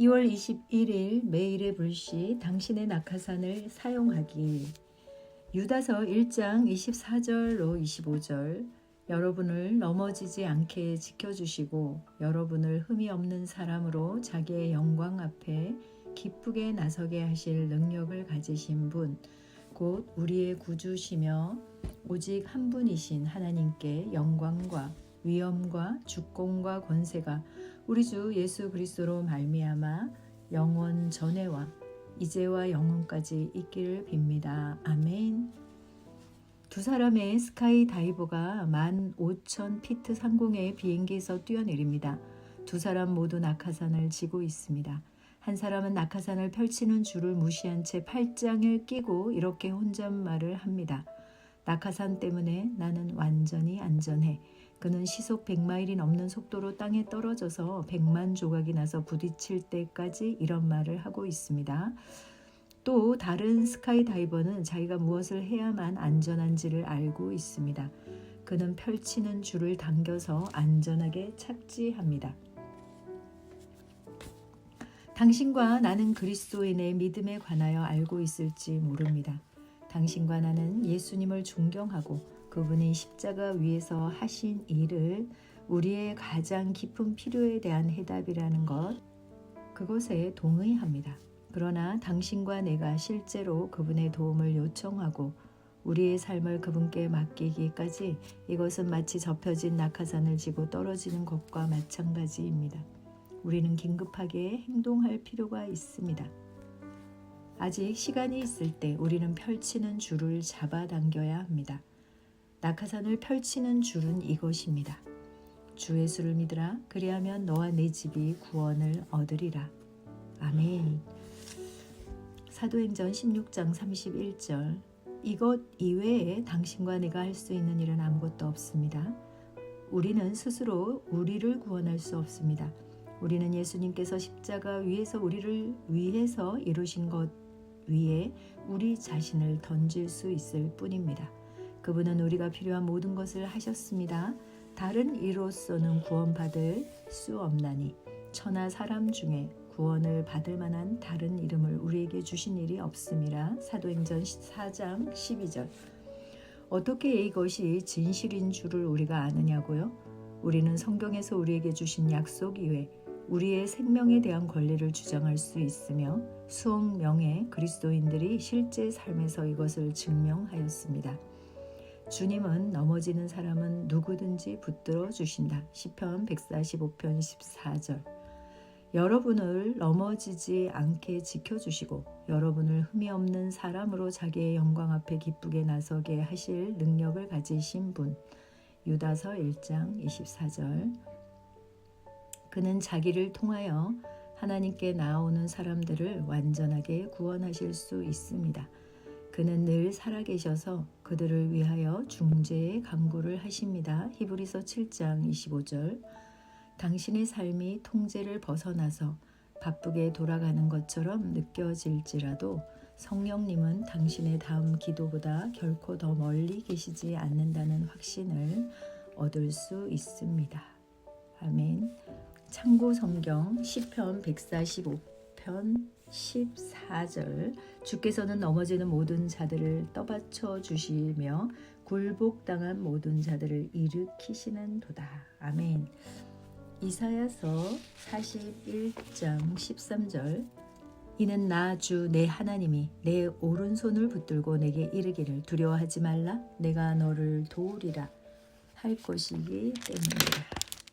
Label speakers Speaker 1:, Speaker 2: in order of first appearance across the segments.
Speaker 1: 2월 21일 매일의 불시 당신의 낙하산을 사용하기. 유다서 1장 24절로 25절. 여러분을 넘어지지 않게 지켜주시고 여러분을 흠이 없는 사람으로 자기의 영광 앞에 기쁘게 나서게 하실 능력을 가지신 분, 곧 우리의 구주시며 오직 한 분이신 하나님께 영광과 위엄과 주권과 권세가 우리 주 예수 그리스도로 말미암아 영원 전에와 이제와 영원까지 있기를 빕니다. 아멘. 두 사람의 스카이 다이버가 15,000 피트 상공의 비행기에서 뛰어내립니다. 두 사람 모두 낙하산을 지고 있습니다. 한 사람은 낙하산을 펼치는 줄을 무시한 채 팔짱을 끼고 이렇게 혼잣말을 합니다. 낙하산 때문에 나는 완전히 안전해. 그는 시속 100마일이 넘는 속도로 땅에 떨어져서 100만 조각이 나서 부딪힐 때까지 이런 말을 하고 있습니다. 또 다른 스카이 다이버는 자기가 무엇을 해야만 안전한지를 알고 있습니다. 그는 펼치는 줄을 당겨서 안전하게 착지합니다. 당신과 나는 그리스도인의 믿음에 관하여 알고 있을지 모릅니다. 당신과 나는 예수님을 존경하고 그분이 십자가 위에서 하신 일을 우리의 가장 깊은 필요에 대한 해답이라는 것, 그것에 동의합니다. 그러나 당신과 내가 실제로 그분의 도움을 요청하고 우리의 삶을 그분께 맡기기까지 이것은 마치 접혀진 낙하산을 지고 떨어지는 것과 마찬가지입니다. 우리는 긴급하게 행동할 필요가 있습니다. 아직 시간이 있을 때 우리는 펼치는 줄을 잡아당겨야 합니다. 낙하산을 펼치는 줄은 이것입니다. 주 예수를 믿으라. 그리하면 너와 내 집이 구원을 얻으리라. 아멘. 사도행전 16장 31절. 이것 이외에 당신과 내가 할 수 있는 일은 아무것도 없습니다. 우리는 스스로 우리를 구원할 수 없습니다. 우리는 예수님께서 십자가 위에서 우리를 위해서 이루신 것 위에 우리 자신을 던질 수 있을 뿐입니다. 그분은 우리가 필요한 모든 것을 하셨습니다. 다른 이로서는 구원받을 수 없나니 천하 사람 중에 구원을 받을 만한 다른 이름을 우리에게 주신 일이 없음이라 사도행전 4장 12절 어떻게 이것이 진실인 줄을 우리가 아느냐고요? 우리는 성경에서 우리에게 주신 약속 이외 우리의 생명에 대한 권리를 주장할 수 있으며 수억 명의 그리스도인들이 실제 삶에서 이것을 증명하였습니다. 주님은 넘어지는 사람은 누구든지 붙들어 주신다. 시편 145편 14절. 여러분을 넘어지지 않게 지켜 주시고 여러분을 흠이 없는 사람으로 자기의 영광 앞에 기쁘게 나서게 하실 능력을 가지신 분. 유다서 1장 24절. 그는 자기를 통하여 하나님께 나오는 사람들을 완전하게 구원하실 수 있습니다. 그는 늘 살아계셔서 그들을 위하여 중재의 강구를 하십니다. 히브리서 7장 25절. 당신의 삶이 통제를 벗어나서 바쁘게 돌아가는 것처럼 느껴질지라도 성령님은 당신의 다음 기도보다 결코 더 멀리 계시지 않는다는 확신을 얻을 수 있습니다. 아멘. 참고 성경 시편 145편 14절 주께서는 넘어지는 모든 자들을 떠받쳐 주시며 굴복당한 모든 자들을 일으키시는 도다. 아멘. 이사야서 41장 13절 이는 나 주 내 하나님이 내 오른손을 붙들고 내게 이르기를 두려워하지 말라 내가 너를 도우리라 할 것이기 때문이라.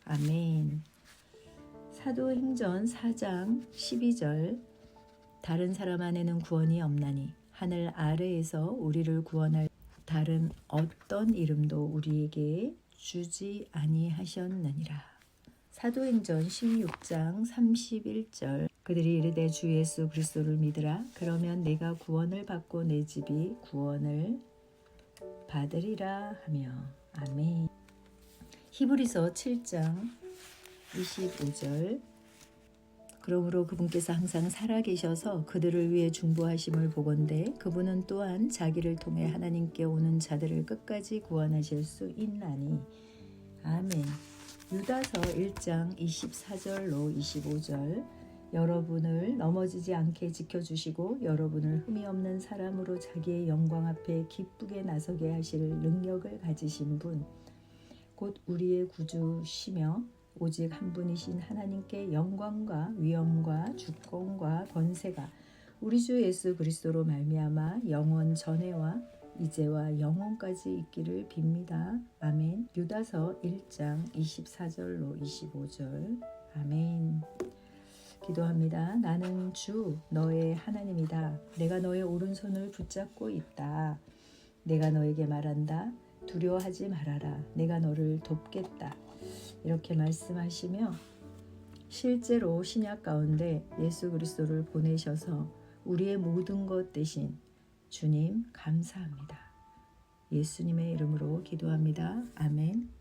Speaker 1: 아멘. 사도행전 4장 12절 다른 사람 안에는 구원이 없나니 하늘 아래에서 우리를 구원할 다른 어떤 이름도 우리에게 주지 아니하셨느니라. 사도행전 16장 31절 그들이 이르되 주 예수 그리스도를 믿으라 그러면 내가 구원을 받고 내 집이 구원을 받으리라 하며 아멘. 히브리서 7장 25절. 그러므로 그분께서 항상 살아계셔서 그들을 위해 중보하심을 보건대 그분은 또한 자기를 통해 하나님께 오는 자들을 끝까지 구원하실 수 있나니. 아멘. 유다서 1장 24절로 25절. 여러분을 넘어지지 않게 지켜주시고 여러분을 흠이 없는 사람으로 자기의 영광 앞에 기쁘게 나서게 하실 능력을 가지신 분, 곧 우리의 구주시며 오직 한 분이신 하나님께 영광과 위엄과 주권과 권세가 우리 주 예수 그리스도로 말미암아 영원 전에와 이제와 영원까지 있기를 빕니다. 아멘. 유다서 1장 24절로 25절. 아멘. 기도합니다. 나는 주 너의 하나님이다. 내가 너의 오른손을 붙잡고 있다. 내가 너에게 말한다. 두려워하지 말아라. 내가 너를 돕겠다. 이렇게 말씀하시며 실제로 신약 가운데 예수 그리스도를 보내셔서 우리의 모든 것 대신 주님 감사합니다. 예수님의 이름으로 기도합니다. 아멘.